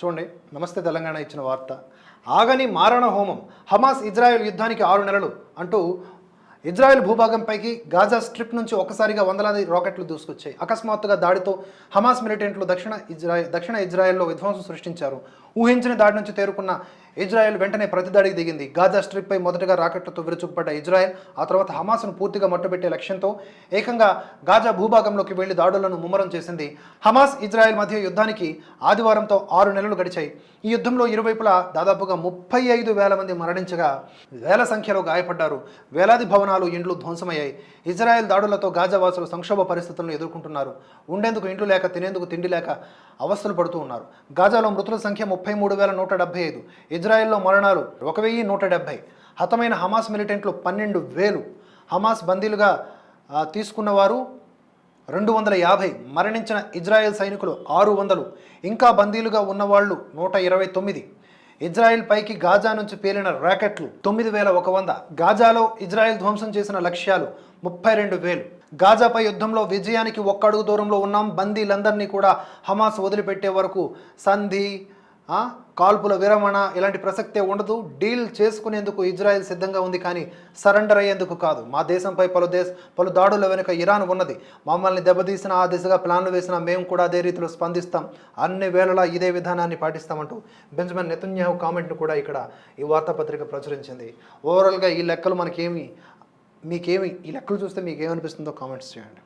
చూడండి నమస్తే తెలంగాణ ఇచ్చిన వార్త. ఆగని మారణ హోమం హమాస్ ఇజ్రాయెల్ యుద్ధానికి ఆరు నెలలు అంటూ ఇజ్రాయెల్ భూభాగంపైకి గాజా స్ట్రిప్ నుంచి ఒక్కసారిగా వందలాది రాకెట్లు దూసుకొచ్చాయి. అకస్మాత్తుగా దాడితో హమాస్ మిలిటెంట్లు దక్షిణ ఇజ్రాయెల్ దక్షిణ ఇజ్రాయెల్లో విధ్వంసం సృష్టించారు. ఊహించిన దాడి నుంచి తేరుకున్న ఇజ్రాయెల్ వెంటనే ప్రతిదాడికి దిగింది. గాజా స్ట్రిప్పై మొదటగా రాకెట్లతో విరుచుకుపడ్డ ఇజ్రాయెల్ ఆ తర్వాత హమాస్ను పూర్తిగా మట్టుబెట్టే లక్ష్యంతో ఏకంగా గాజా భూభాగంలోకి వెళ్ళి దాడులను ముమ్మరం చేసింది. హమాస్ ఇజ్రాయెల్ మధ్య యుద్ధానికి ఆదివారంతో ఆరు నెలలు గడిచాయి. ఈ యుద్ధంలో ఇరువైపులా దాదాపుగా ముప్పై ఐదు వేల మంది మరణించగా వేల సంఖ్యలో గాయపడ్డారు. వేలాది భవనాలు ఇండ్లు ధ్వంసమయ్యాయి. ఇజ్రాయెల్ దాడులతో గాజావాసులు సంక్షోభ పరిస్థితులను ఎదుర్కొంటున్నారు. ఉండేందుకు ఇండ్లు లేక తినేందుకు తిండి లేక అవస్థలు పడుతూ ఉన్నారు. గాజాలో మృతుల సంఖ్య ముప్పై మూడు వేల నూట డెబ్బై ఐదు. ఇజ్రాయెల్లో మరణాలు ఒక వెయ్యి నూట డెబ్బై హతమైన హమాస్ మిలిటెంట్లు పన్నెండు వేలు. హమాస్ బందీలుగా తీసుకున్నవారు రెండు వందల యాభై. మరణించిన ఇజ్రాయెల్ సైనికులు ఆరు వందలు. ఇంకా బందీలుగా ఉన్నవాళ్ళు నూట ఇరవై తొమ్మిది. ఇజ్రాయెల్ పైకి గాజా నుంచి పేలిన రాకెట్లు తొమ్మిది వేల ఒక వంద. గాజాలో ఇజ్రాయెల్ ధ్వంసం చేసిన లక్ష్యాలు ముప్పై రెండు వేలు. గాజాపై యుద్ధంలో విజయానికి ఒక్క అడుగు దూరంలో ఉన్నాం. బందీలందరినీ కూడా హమాస్ వదిలిపెట్టే వరకు సంధి కాల్పుల విరమణ ఇలాంటి ప్రసక్తే ఉండదు. డీల్ చేసుకునేందుకు ఇజ్రాయెల్ సిద్ధంగా ఉంది కానీ సరెండర్ అయ్యేందుకు కాదు. మా దేశంపై పలు దేశ పలు దాడుల వెనుక ఇరాన్ ఉన్నది. మమ్మల్ని దెబ్బతీసిన ఆ దిశగా ప్లాన్లు వేసిన మేము కూడా అదే రీతిలో స్పందిస్తాం. అన్ని వేళలా ఇదే విధానాన్ని పాటిస్తామంటూ బెంజమిన్ నెతన్యాహు కామెంట్ను కూడా ఇక్కడ ఈ వార్తాపత్రిక ప్రచురించింది. ఓవరాల్గా ఈ లెక్కలు మనకేమి మీకేమి ఈ లెక్కలు చూస్తే మీకేమనిపిస్తుందో కామెంట్స్ చేయండి.